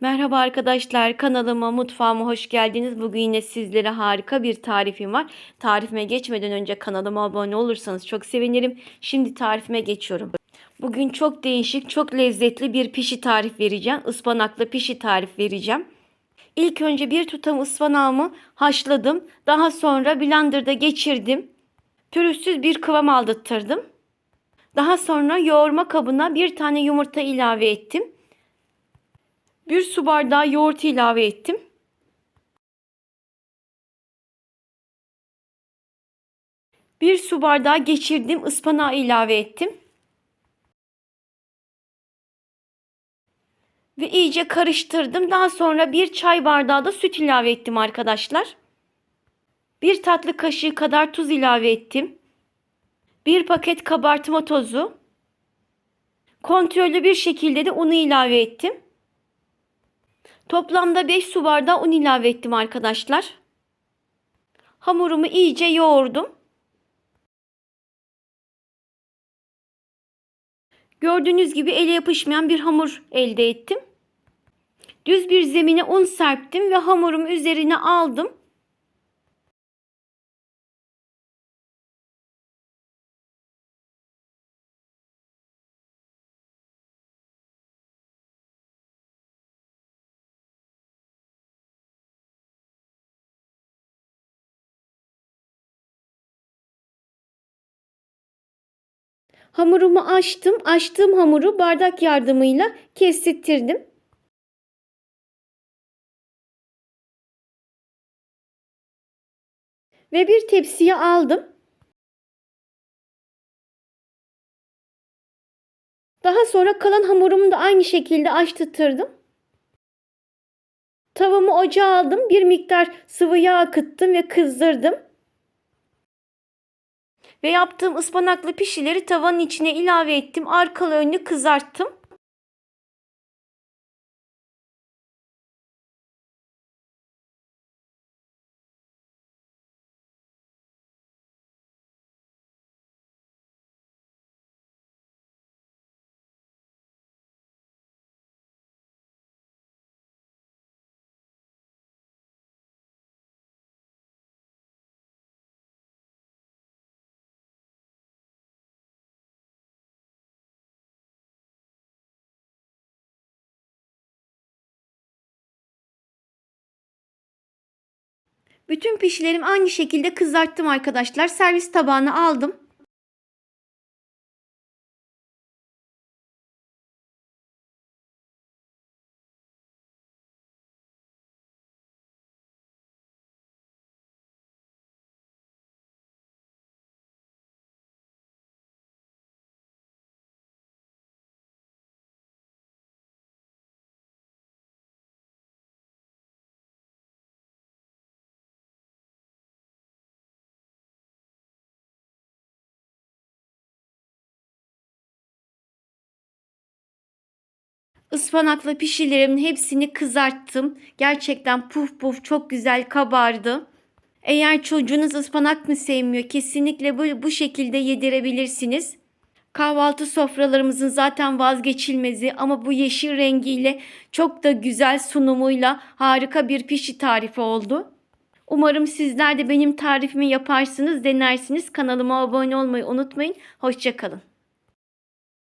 Merhaba arkadaşlar kanalıma mutfağıma hoş geldiniz. Bugün yine sizlere harika bir tarifim var. Tarifime geçmeden önce kanalıma abone olursanız çok sevinirim. Şimdi tarifime geçiyorum. Bugün çok değişik çok lezzetli bir pişi tarif vereceğim. Ispanaklı pişi tarif vereceğim. İlk önce bir tutam ıspanağımı haşladım. Daha sonra blenderda geçirdim. Pürüzsüz bir kıvam aldırttırdım. Daha sonra yoğurma kabına bir tane yumurta ilave ettim. Bir su bardağı yoğurt ilave ettim. Bir su bardağı geçirdim ıspanağı ilave ettim. Ve iyice karıştırdım. Daha sonra bir çay bardağı da süt ilave ettim arkadaşlar. Bir tatlı kaşığı kadar tuz ilave ettim. Bir paket kabartma tozu. Kontrollü bir şekilde de unu ilave ettim. Toplamda 5 su bardağı un ilave ettim arkadaşlar. Hamurumu iyice yoğurdum. Gördüğünüz gibi ele yapışmayan bir hamur elde ettim. Düz bir zemine un serptim ve hamurumu üzerine aldım. Hamurumu açtım. Açtığım hamuru bardak yardımıyla kestirdim. Ve bir tepsiye aldım. Daha sonra kalan hamurumu da aynı şekilde açtırdım. Tavamı ocağa aldım. Bir miktar sıvı yağ akıttım ve kızdırdım. Ve yaptığım ıspanaklı pişileri tavanın içine ilave ettim. Arkalı önlü kızarttım. Bütün pişilerimi aynı şekilde kızarttım arkadaşlar. Servis tabağına aldım. Ispanaklı pişilerimin hepsini kızarttım. Gerçekten puf puf çok güzel kabardı. Eğer çocuğunuz ıspanak mı sevmiyor kesinlikle bu, bu şekilde yedirebilirsiniz. Kahvaltı sofralarımızın zaten vazgeçilmezi ama bu yeşil rengiyle çok da güzel sunumuyla harika bir pişi tarifi oldu. Umarım sizler de benim tarifimi yaparsınız, denersiniz. Kanalıma abone olmayı unutmayın. Hoşçakalın.